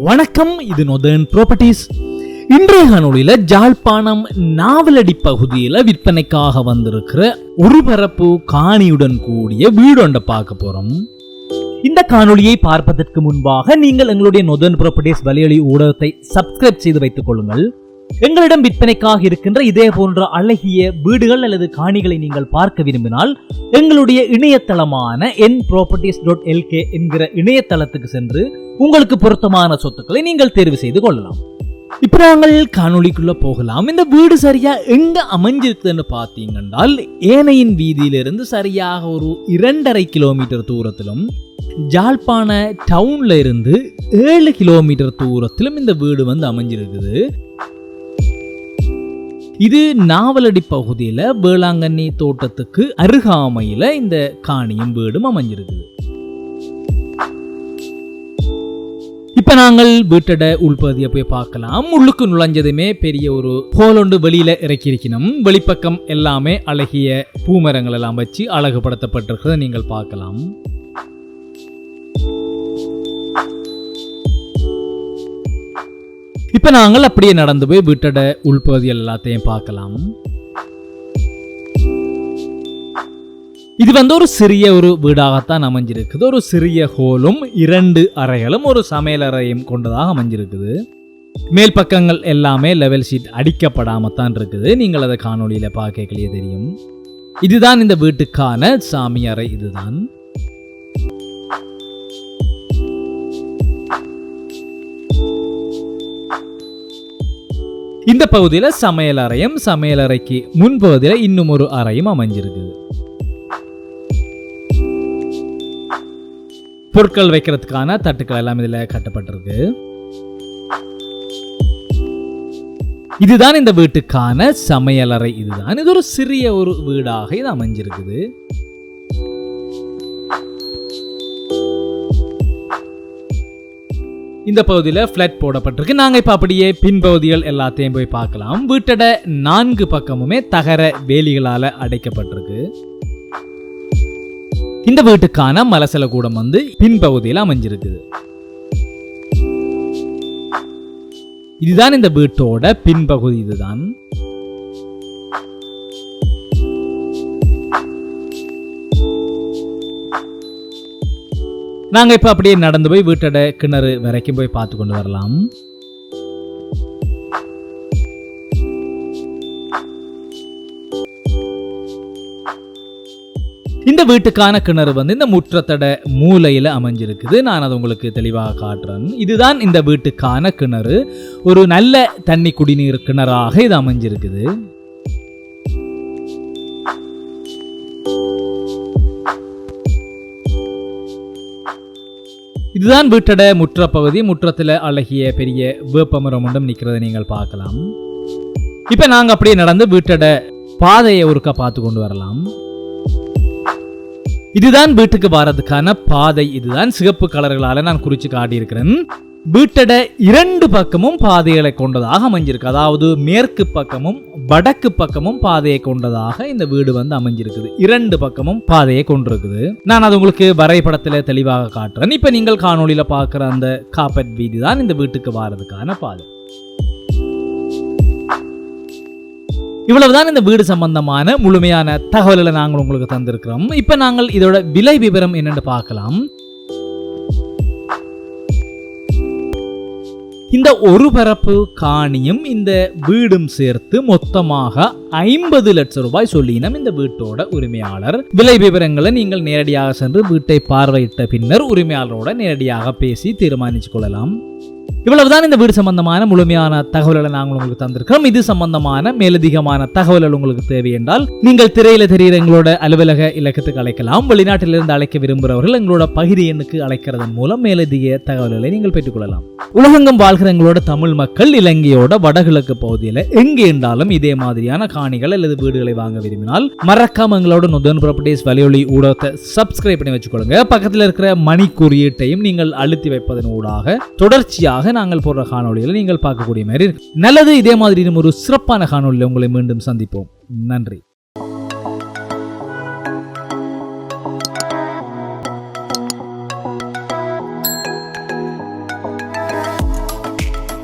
வணக்கம் இது northern properties இன்றைய காணொளியில ஜாழ்ப்பாணம் நாவலடி பகுதியில் விற்பனைக்காக வந்திருக்கிற ஒரு பரப்பு காணியுடன் கூடிய வீடொண்டை பார்க்க போறோம். இந்த காணொலியை பார்ப்பதற்கு முன்பாக நீங்கள் எங்களுடைய நொதர்ன் ப்ராப்பர்ட்டிஸ் வலியொலி ஊடகத்தை சப்ஸ்கிரைப் செய்து வைத்துக் கொள்ளுங்கள். எங்களிடம் விற்பனைக்காக இருக்கின்ற இதே போன்ற அழகிய வீடுகள் அல்லது காணிகளை நீங்கள் பார்க்க விரும்பினால் எங்களுடைய இணையதளமான என் ப்ராப்பர்ட்டிஸ் டாட் எல்கே என்கிற இணையதளத்துக்கு சென்று உங்களுக்கு பொருத்தமான சொத்துக்களை நீங்கள் தேர்வு செய்து கொள்ளலாம். இப்ப நாங்கள் காணொலிக்குள்ள போகலாம். இந்த வீடு சரியா எங்க அமைஞ்சிருக்குதுன்னு பார்த்தீங்கன்றால் ஏனையின் வீதியிலிருந்து சரியாக ஒரு இரண்டரை கிலோமீட்டர் தூரத்திலும் ஜாழ்ப்பாண டவுன்ல இருந்து ஏழு கிலோமீட்டர் தூரத்திலும் இந்த வீடு வந்து அமைஞ்சிருக்குது. இது நாவலடி பகுதியில் வேளாங்கண்ணி தோட்டத்துக்கு அருகாமையில் இந்த காணியும் வீடும் அமைஞ்சிருக்குது. இப்ப நாங்கள் வீட்டோட உள்பகுதியை போய் பார்க்கலாம். உள்ளுக்கு நுழைஞ்சதுமே பெரிய ஒரு ஹோலொண்டு வெளியில இறக்கி இருக்கணும் வெளிப்பக்கம் எல்லாமே அழகிய பூமரங்கள் எல்லாம் வச்சு அழகுபடுத்தப்பட்டிருக்கிறத நீங்கள் பார்க்கலாம். இப்போ நாங்கள் அப்படியே நடந்து போய் வீட்டோட உள்பகுதி எல்லாத்தையும் பார்க்கலாம். இது வந்து ஒரு சிறிய ஒரு வீடாகத்தான் அமைஞ்சிருக்குது. ஒரு சிறிய ஹோலும் இரண்டு அறைகளும் ஒரு சமையல் அறையும் கொண்டதாக அமைஞ்சிருக்குது. மேல் பக்கங்கள் எல்லாமே லெவல் ஷீட் அடிக்கப்படாமத்தான் இருக்குது. நீங்கள் அதை காணொளியில பார்க்கலையே தெரியும். இதுதான் இந்த வீட்டுக்கான சாமி அறை இதுதான். இந்த பகுதியில் சமையல் அறையும் சமையல் அறைக்கு முன்பகுதியில் இன்னும் ஒரு அறையும் அமைஞ்சிருக்குது. பொருட்கள் வைக்கிறதுக்கான தட்டுக்கள் எல்லாம் இதில் கட்டப்பட்டிருக்கு. இதுதான் இந்த வீட்டுக்கான சமையலறை இதுதான் இது ஒரு சிறிய ஒரு வீடாக இது அமைஞ்சிருக்குது. இந்த பகுதியில் ஃப்ளட் போடப்பட்டிருக்கு. நாங்கள் இப்போ அப்படியே பின்பகுதிகள் எல்லாத்தையும் போய் பார்க்கலாம். வீட்டோட நான்கு பக்கமுமே தகர வேலிகளால் அடைக்கப்பட்டிருக்கு. இந்த வீட்டுக்கான மலசல கூடம் வந்து பின்பகுதியில் அமைஞ்சிருக்குது இதுதான் இந்த வீட்டோட பின்பகுதி இதுதான். நாங்கள் இப்போ அப்படியே நடந்து போய் வீட்டோட கிணறு வரைக்கும் போய் பார்த்து கொண்டு வரலாம். இந்த வீட்டுக்கான கிணறு வந்து இந்த முற்றத்தட மூலையில் அமைஞ்சிருக்குது. நான் அதை உங்களுக்கு தெளிவாக காட்டுறேன். இதுதான் இந்த வீட்டுக்கான கிணறு. ஒரு நல்ல தண்ணி குடிநீர் கிணறாக இது அமைஞ்சிருக்குது. இதுதான் வீட்டோட முற்ற பகுதி முற்றத்தில் அழகிய பெரிய வேப்பமரம் ஒன்றும் நிற்கிறத நீங்கள் பார்க்கலாம். இப்போ நாங்கள் அப்படியே நடந்து வீட்டோட பாதையை ஒருக்கா பார்த்து கொண்டு வரலாம். இதுதான் வீட்டுக்கு வர்றதுக்கான பாதை. இதுதான் சிகப்பு கலர்களால நான் குறிச்சு காட்டியிருக்கிறேன். வீட்டட இரண்டு பக்கமும் பாதைகளை கொண்டதாக அமைஞ்சிருக்கு. அதாவது மேற்கு பக்கமும் வடக்கு பக்கமும் பாதையை கொண்டதாக இந்த வீடு வந்து அமைஞ்சிருக்குது. இரண்டு பக்கமும் பாதையை கொண்டிருக்குது. நான் அது உங்களுக்கு வரைபடத்தில் தெளிவாக காட்டுறேன். இப்போ நீங்கள் காணொலியில் பார்க்குற அந்த காப்பட் வீதி தான் இந்த வீட்டுக்கு வாரதுக்கான பாதை. இவ்வளவுதான் இந்த வீடு சம்பந்தமான முழுமையான தகவல்களை நாங்கள் உங்களுக்கு தந்திருக்கிறோம். இப்ப நாங்கள் இதோட விலை விவரம் என்னென்னு பார்க்கலாம். இந்த ஒரு பரப்பு காணியும் இந்த வீடும் சேர்த்து மொத்தமாக ஐம்பது லட்சம் ரூபாய் சொல்லினம் இந்த வீட்டோட உரிமையாளர். விலை விவரங்களை நீங்கள் நேரடியாக சென்று வீட்டை பார்வையிட்ட பின்னர் உரிமையாளரோட நேரடியாக பேசி தீர்மானிச்சு கொள்ளலாம். இவ்வளவுதான் இந்த வீடு சம்பந்தமான முழுமையான தகவல்களை நாங்கள் உங்களுக்கு தந்திருக்கிறோம். இது சம்பந்தமான மேலதிகமான தகவல்கள் உங்களுக்கு தேவை என்றால் நீங்கள் திரையில தெரிகிற எங்களோட அலுவலக இலக்கத்துக்கு அழைக்கலாம். வெளிநாட்டிலிருந்து அழைக்க விரும்புகிறவர்கள் எங்களோட பகிரி எண்ணுக்கு அழைக்கிறதன் மூலம் மேலதிக தகவல்களை நீங்கள் பெற்றுக்கொள்ளலாம். உலகெங்கும் வாழ்கிற எங்களோட தமிழ் மக்கள் இலங்கையோட வடகிழக்கு பகுதியில் எங்கே இருந்தாலும் இதே மாதிரியான காணிகள் அல்லது வீடுகளை வாங்க விரும்பினால் மறக்காம எங்களோட நுதன் ப்ராப்பர்ட்டிஸ் வலியொலி ஊடகத்தை சப்ஸ்கிரைப் பண்ணி வச்சுக்கொள்ளுங்க. பக்கத்தில் இருக்கிற மணி குறியீட்டையும் நீங்கள் அழுத்தி வைப்பதன் ஊடாக தொடர்ச்சியாக நாங்கள் போடுற காணொளிகளை நீங்கள் பார்க்கக்கூடிய மாதிரி நல்லது இதே மாதிரி இன்னும் ஒரு சிறப்பான காணொலியில் உங்களை மீண்டும் சந்திப்போம். நன்றி.